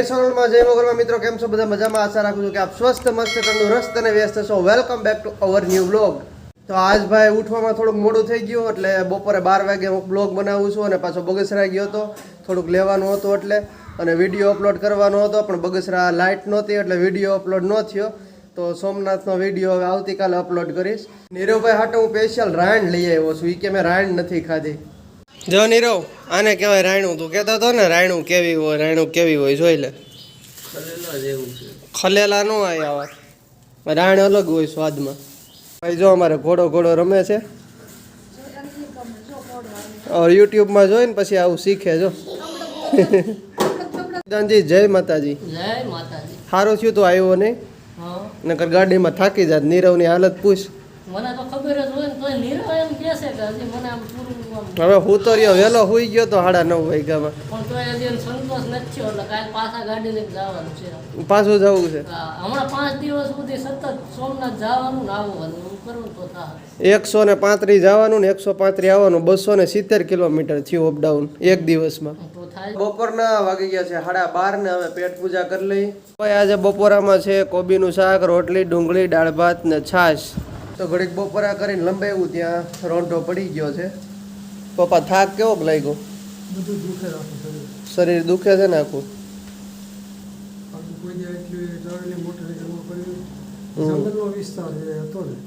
જય મિત્રો, કેમ છો? બધા મજામાં? આશા રાખું કે આપ સ્વસ્થ, મસ્ત, તંદુરસ્ત અને વ્યસ્ત છો. Welcome back to our new blog તો આજ ભાઈ ઉઠવામાં થોડુંક મોડું થઈ ગયું, એટલે બપોરે બાર વાગે હું બ્લોગ બનાવું છું અને પાછો બગસરા ગયો હતો. થોડુંક લેવાનું હતું એટલે, અને વીડિયો અપલોડ કરવાનો હતો, પણ બગસરા લાઇટ નહોતી, એટલે વીડિયો અપલોડ ન થયો. તો સોમનાથનો વીડિયો હવે આવતીકાલે અપલોડ કરીશ. નીરવભાઈ હાટે હું સ્પેશિયલ રાયણ લઈ આવ્યો છું. એ કે મેં રાયણ નથી ખાધી. જો નીરવ આને કહેવાય રાયણું. તું કહેતો હતો ને રાયણું કેવી હોય રાયણું કેવી હોય જોઈ લે. ખલેલા નો આવે આવા. રાયણ અલગ હોય સ્વાદમાં. ભાઈ જો અમારે ઘોડો ઘોડો રમે છે. ઓર યુટ્યુબમાં જોઈને પછી આવું શીખે જો. દાનજી જય માતાજી. સારું થયું તો આવ્યો નહીં? નકર ગાડીમાં થાકી જાત નીરવની હાલત પૂછ. મને તો ખબર જ હોય ને તો નીરવ એમ કે છે કે હજી મને આમ હવે હું તો રહ્યો વહેલો હોઈ ગયો તો સાડા નવ વાગ્યામાં. પાછા જવું છે. એકસો ને પાંત્રીસ જવાનું ને એકસો પાંત્રીસ આવવાનું બસો ને સિત્તેર કિલોમીટર થયું અપડાઉન એક દિવસમાં. બપોરના વાગી ગયા છે સાડા બાર ને હવે પેટ પૂજા કરી લઈ. આજે બપોરામાં છે કોબીનું શાક રોટલી ડુંગળી દાળ ભાત ને છાશ. તો ઘડીક બપોરા કરીને લંબાવ્યું ત્યાં રોંટો પડી ગયો છે. પપ્પા થાક કેવો લાગ્યો? બધું દુખે રાખું શરીર. દુખે છે ને આખું?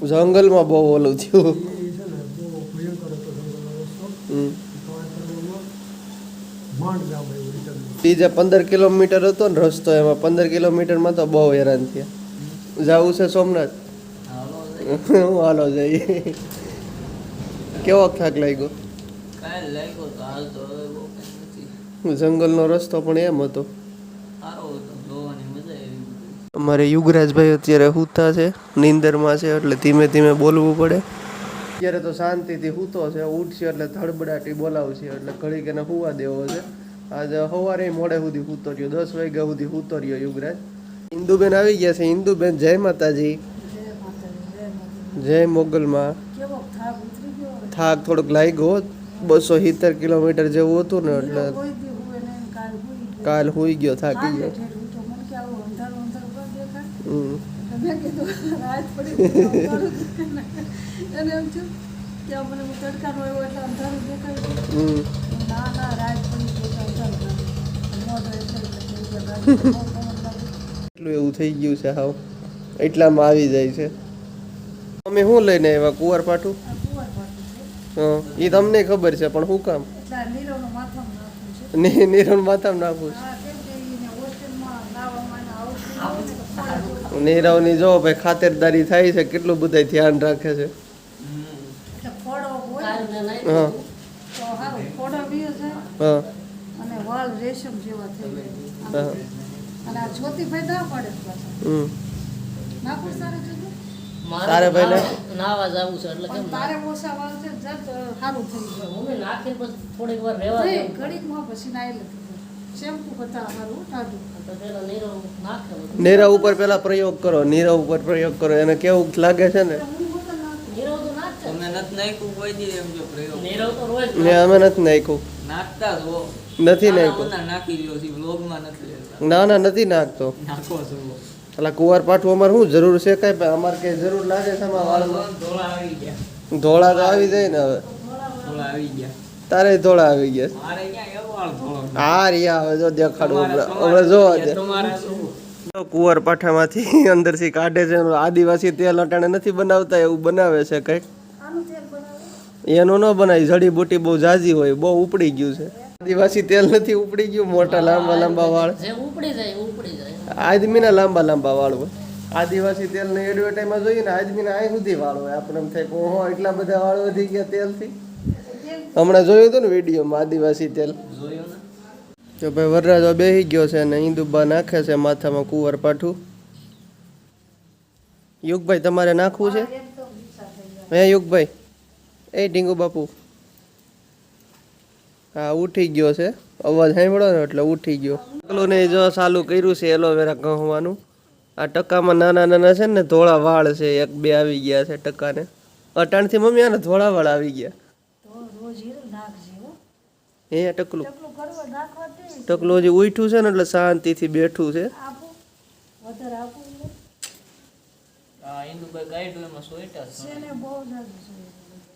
જંગલમાં બહુ ઓલું થયું. બીજા પંદર કિલોમીટર હતો ને રસ્તો એમાં પંદર કિલોમીટરમાં તો બહુ હેરાન થયા. જવું છે સોમનાથ? હું હાલો જઈએ. કેવો થાક લાગ્યો? જંગલનો રસ્તો પણ એમ હતો. સારો હતો જોવાની મજા આવી અમારે યુગરાજભાઈ અત્યારે સૂતા છે નીંદરમાં છે એટલે ધીમે ધીમે બોલવું પડે. અત્યારે તો શાંતિથી સૂતો છે ઉઠશે એટલે ધડબડાટી બોલાવશે એટલે ઘડીક એને હુવા દેવો છે. આજે સવારે મોડે સુધી સૂતો રહ્યો દસ વાગ્યા સુધી સૂતો રહ્યો યુગરાજ. ઇન્દુબેન આવી ગયા છે ઇન્દુબેન જય માતાજી. જય મોગલમાં. કેવો થાક ઉતરી ગયો? થોડોક લાગ્યો બસો સિત્તેર કિલોમીટર જેવું હતું ને એટલે કાલ હોઈ ગયો. થાકી ગયો. એટલે એવું થઈ ગયું છે હાવ. એટલામાં આવી જાય છે. અમે શું લઈને આવ્યા? કુંવર પાઠું? પાટું એ તમને ખબર છે પણ શું કામ? નીરવ માથામાં નાખું. છું. નીરવની જો ભાઈ ખાતરદારી થાય છે કેટલું બધા ધ્યાન રાખે છે? હા. હા. અને વાળ રેશમ જેવા થઈ ગયા. અને આ જ્યોતિભાઈ ના પડે પાછા. હમ. ના પડે તારે ભાઈ નાવા- જવું છે એટલે કેમ તારે ઓછા વાળ છે જત સારું થઈ જાય મમ્મી નાખીને પછી થોડીક વાર રહેવા દે. ઘડીકમાં પછી નાઈ લીધું શેમ્પુ હતા સારું ટાઢું. નીરવ ઉપર પેલા પ્રયોગ કરો નીરવ ઉપર પ્રયોગ કરો એને કેવું લાગે છે ને? અમે નથી નાખ્યું નાખતા જ હો. નથી નાખ્યું. નાખી લ્યો છે વ્લોગમાં નથી લેતા. ના ના નથી નાખતો. નાખો છો. એટલે કુંવર પાઠવું અમારે શું જરૂર છે? કઈ પણ અમારે કઈ જરૂર લાગે છે ધોળા આવી ગયા. ધોળા તો આવી જાય ને હવે. ધોળા આવી ગયા. તારે ધોળા આવી ગયા હા ક્યાં એવો વાળ ધોળો આ રહ્યા હવે જો દેખાડું હમણાં જો કુંવર પાઠામાંથી અંદરથી કાઢે છે એનું આદિવાસી તેલ અટાણે નથી બનાવતા એવું બનાવે છે કંઈક. આનું તેલ બનાવે? એનું ન બનાવી જડીબુટી બહુ ઝાઝી હોય બહુ ઉપડી ગયું છે. આદિવાસી તેલ નથી ઉપડી ગયું મોટા લાંબા લાંબા વાળ. ઉપડી જાય ઉપડી જાય. આદમીના લાંબા લાંબા વાળ હોય આદિવાસી તેલની એડવર્ટાઈઝમાં જોઈએ ને આદમીના અહીં સુધી વાળ હોય આપણે એમ થાય કે ઓહો એટલા બધા વાળ વધી ગયા તેલથી. હમણાં જોયું હતું ને વિડીયોમાં આદિવાસી તેલ? જોયું ને તો ભાઈ વરરાજો બેસી ગયો છે અને ઈંદુબા નાખે છે માથામાં કુંવર પાઠું. યુગભાઈ તમારે નાખવું છે? હે યુગભાઈ? એ ઢીંગુ બાપુ. હા ઉઠી ગયો છે. અવાજ સાંભળો ને એટલે ઉઠી ગયો. એકલું ને જો ચાલુ કર્યું છે એલોવેરા કહવાનું આ ટકામાં નાના નાના છે ને ધોળા વાળ છે એક બે આવી ગયા છે ટકાને. અટાણથી મમ્મી આને ધોળા વાળ આવી ગયા. હો. હે ટકલું. ટકલું હજી ઉઠ્યું છે ને એટલે શાંતિથી બેઠું છે.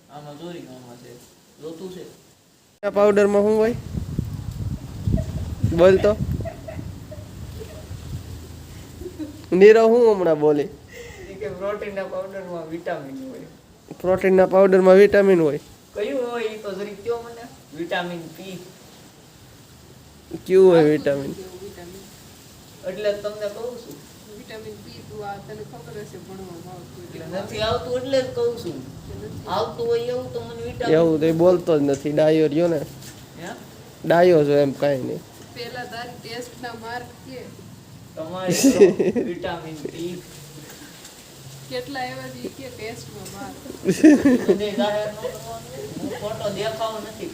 આમાં ચોરી આમાં છે. જોતું છે. પાવડરમાં શું હોય? બોલ તો. નીરવ હું હમણાં બોલી? કે પ્રોટીનના પાવડરમાં વિટામિન હોય. પ્રોટીનના પાવડરમાં વિટામિન હોય. કયું હોય એ તો જરી કયો મને? Vitamin P. કયું હોય વિટામિન? એટલે તમને કહું છું. વિટામિન પી આ તને ખબર હશે ભણવામાં આવતું નથી આવતું એટલે જ કહું છું. આવતું. હોય એવું તો મને વિટામિન એવું તો બોલતો જ નથી. ડાયો રહ્યો ને. હે? ડાયો છો એમ કાઈ નહીં. પેલા તારી ટેસ્ટના માર્ક કે? તમારે વિટામિન પી કેટલા એવા છે કે ટેસ્ટ ટેસ્ટમાં માર્ક બધે જાહેર નો હું ખોટો દેખાવો નથી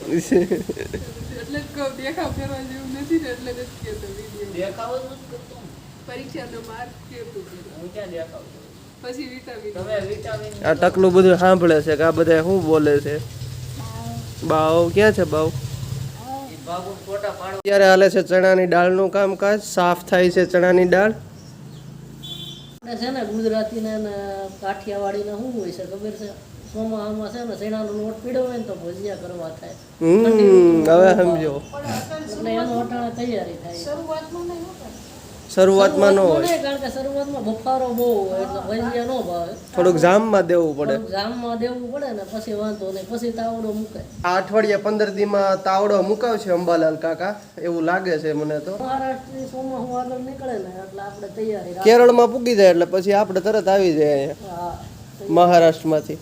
એટલે જ કહું દેખાવ કરવા જેવું નથી ને એટલે જ કહેતો વીડિયો દેખાવો જ નથી કરતો. પરીક્ષાનો માર્ક? પછી વિટામિન આ ટકલું બધું સાંભળે છે કે આ બધા શું બોલે છે? બાવ ક્યાં છે બાવ? અત્યારે હાલે છે ચણાની દાળનું કામકાજ? સાફ થાય છે ચણાની દાળ? આપણે છે ને ગુજરાતીને ને કાઠિયાવાડીને શું હોય છે ખબર છે? ચોમાસામાં છે ને ચણાનો લોટ પીડવે હોય ને તો ભજીયા કરવા થાય. હમ હવે સમજો. એટલે એનો અટાણે તૈયારી થાય શરૂઆતમાં શરૂઆતમાં ન હોય. કારણ કે શરૂઆતમાં બફારો બહુ હોય એટલે ભજીયા ન ભાવે. થોડુંક જામમાં દેવું પડે. જામમાં દેવું પડે ને પછી વાંધો નહીં પછી તાવડો મૂકે. આ અઠવાડિયા પંદર દીમાં તાવડો મુકાવશે અંબાલાલ કાકા એવું લાગે છે મને તો. મહારાષ્ટ્રની ચોમાસું આગળ નીકળે ને એટલે આપણે તૈયારી કેરળમાં પૂગી જાય એટલે પછી આપણે તરત આવી જાય અહીંયા. મહારાષ્ટ્રમાંથી.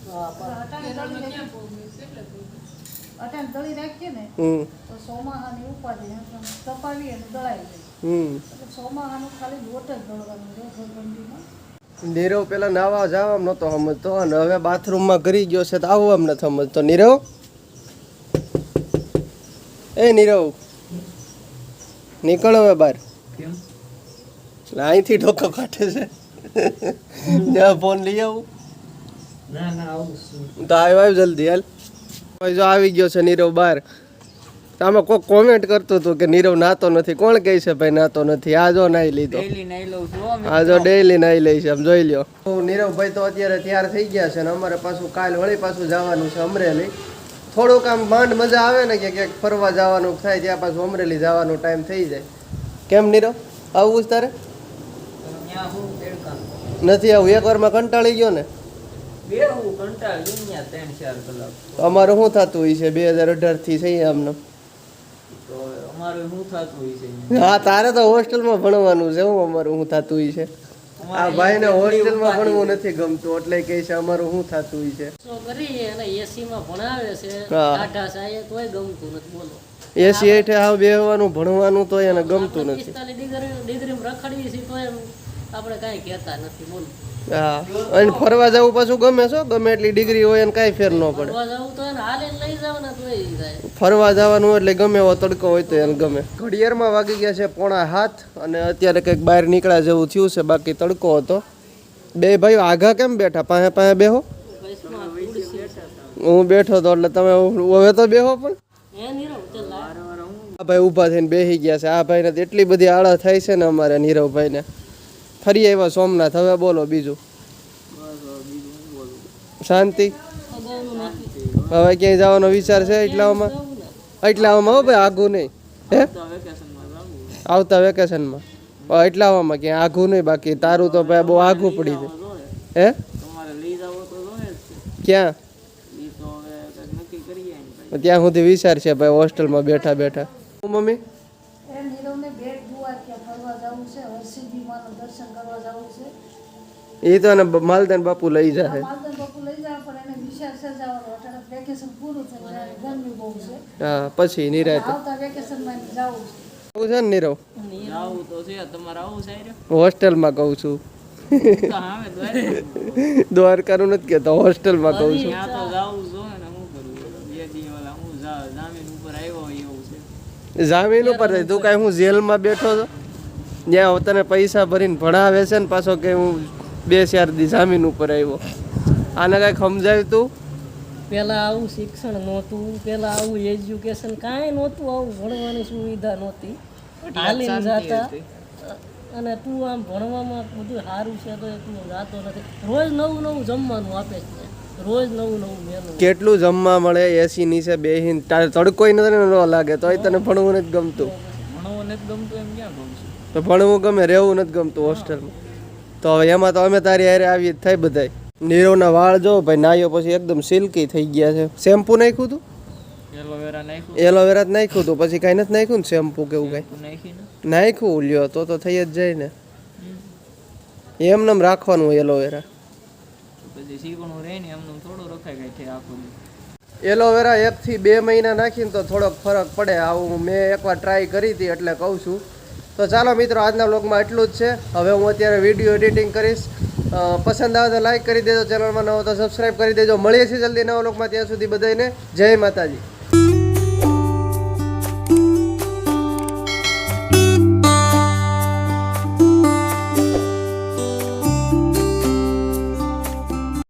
હા દળી રાખીએ ને હમ. તો સોમાહાની ઉપાધિ એમ તપાવીએ ને દળાઈ હમ. એટલે સોમાહાનું ખાલી લોટ જ દળવાનું જો નીરવ પેલા નાવા જવામાં નહોતો સમજતો અને હવે બાથરૂમમાં કરી ગયો છે તો આવવામાં નથી સમજતો. નીરવ? એ નીરવ. નીકળ હવે બહાર. અહીંથી ઢોકો કાઢે છે. ત્યાં ફોન લઈ આવું. ના ના આવું તો આવ્યો આવ્યો જલ્દી હાલ. જો આવી ગયો છે નીરવ બહાર આમાં કોઈ કોમેન્ટ કરતું હતો કે નીરવ નાતો નથી. કોણ કહે છે ભાઈ નાતો નથી? આ જો નાઈ લીધો. હો આ જો ડેઈલી નાઈ લઈ છે. આમ જોઈ લ્યો. નીરવભાઈ તો અત્યારે તૈયાર થઈ ગયા છે ને અમારે પાછું કાલ વળી પાછું જવાનું છે અમરેલી. થોડુંક આમ માંડ મજા આવે ને કે ક્યાંક ફરવા જવાનું થાય ત્યાં પાછું અમરેલી જવાનો ટાઈમ થઈ જાય. કેમ નીરવ? આવું જ તારે? હું નથી આવું. એક વારમાં કંટાળી ગયો ને? અમારે શું થતું હોય છે? બે હજાર આમને. શું થતું છે? અહીંયા? હા તારે તો હોસ્ટેલમાં ભણવાનું છે હું અમારું શું થતું હોય છે? આ ભાઈને હોસ્ટેલમાં ભણવું નથી ગમતું એટલે કે છે અમારું શું થતું હોય છે? કરી અને એસીમાં ભણાવે છે. હા. સાહેબ તોય ગમતું નથી બોલો. એસી હેઠે આવ બેહવાનું ભણવાનું તો એને ગમતું નથી. ડિગ્રી ડિગ્રીમાં રખડીએ છીએ તો એમ આપણે કાંઈ કહેતા નથી બોલો. હા. અને ફરવા જવું પાછું ગમે છો? ગમે એટલી ડિગ્રી હોય એને કાંઈ ફેર ન પડે. ફરવા ને જવાનું એટલે ગમે એવો તડકો હોય તો એને ગમે. ઘડિયાળમાં વાગી ગયા છે પોણા હાથ અને અત્યારે કંઈક બહાર નીકળ્યા જેવું થયું છે બાકી તડકો હતો. બે ભાઈઓ આઘા કેમ બેઠા? પાસે પાસે બેહો. હું બેઠો તો એટલે તમે હવે તો બેહો પણ. આ ભાઈ ઊભા થઈને બેસી ગયા છે. આ ભાઈને એટલી બધી આળા થાય છે ને અમારે નીરવભાઈને. ફરી આવ્યા સોમનાથ. હવે બોલો બીજું. શાંતિ? હવે ક્યાંય જવાનો વિચાર છે એટલામાં એટલામાં હો ભાઈ આઘું નહીં. હે? આવતા વેકેશનમાં. એટલામાં ક્યાંય આઘું નહીં બાકી. તારું તો ભાઈ બહુ આઘું પડી જાય હે? ક્યાં? ત્યાં સુધી વિચાર છે ભાઈ હોસ્ટેલમાં બેઠા બેઠા. મમ્મી એ નીરવને બેટ દ્વારકા ફરવા જવું છે હરસિદ્ધિ માનું દર્શન કરવા જવું છે એ તો અને માલદાન બાપુ લઈ જાય માલદન બાપુ લઈ જાય પણ એને વિચાર છે જવાનું અટાણે વેકેશન પૂરું થઈ જાય ગરમી બહુ છે. હા પછી નિરાય આવું છે ને નીરવ? તો છે તમારે આવું છે હોસ્ટેલમાં કહું છું. દ્વારકાનું નથી કહેતો હોસ્ટેલમાં કહું છું. જામીન ઉપર આવ્યો હોય એવું છે. જામીન ઉપર થઈ. તું કાંઈ હું જેલમાં બેઠો છો? જ્યાં તને પૈસા ભરીને ભણાવે છે ને પાછો કે હું બે ચાર દી જામીન ઉપર આવ્યો. આને કાંઈ સમજાવ્યું તું? પહેલાં આવું શિક્ષણ નહોતું પહેલાં આવું એજ્યુકેશન કાંઈ નહોતું આવું ભણવાની સુવિધા નહોતી. હાલીને જતા. અને તું આમ ભણવામાં બધું સારું છે તો તું જાતો નથી. રોજ નવું નવું જમવાનું આપે છે. રોજ નવું નવું મેનુ. કેટલું જમવા મળે એસી નીચે બેહીન? તારે તડકોય નથી ન લાગે તોય તને ભણવું નથી ગમતું. ભણવું નથી ગમતું એમ ક્યાં કહું તો ભણવું ગમે રહેવું નથી ગમતું હોસ્ટેલમાં. તો હવે એમાં તો અમે તારી હારે આવી થાય બધાય. નીરવના વાળ જો ભાઈ નાયો પછી એકદમ સિલ્કી થઈ ગયા છે. શેમ્પુ નાખ્યું તું? એલોવેરા નાખ્યું. એલોવેરા જ નાખ્યું તું પછી કાંઈ નથી નાખ્યું ને શેમ્પુ કેવું કાંઈ? નાખ્યું લ્યો તો તો થઈ જ જાય ને. એમને રાખવાનું એલોવેરા. એલોવેરા એકથી બે મહિના નાખીને તો થોડોક ફરક પડે. આવું મેં એકવાર ટ્રાય કરી હતી એટલે કહું છું. તો ચાલો મિત્રો, આજના બ્લોગમાં એટલું જ છે. હવે હું અત્યારે વીડિયો એડિટિંગ કરીશ. પસંદ આવે તો લાઇક કરી દેજો ચેનલમાં નવો તો સબસ્ક્રાઈબ કરી દેજો. મળીએ છીએ જલ્દી નવા બ્લોગમાં ત્યાં સુધી બધાને જય માતાજી.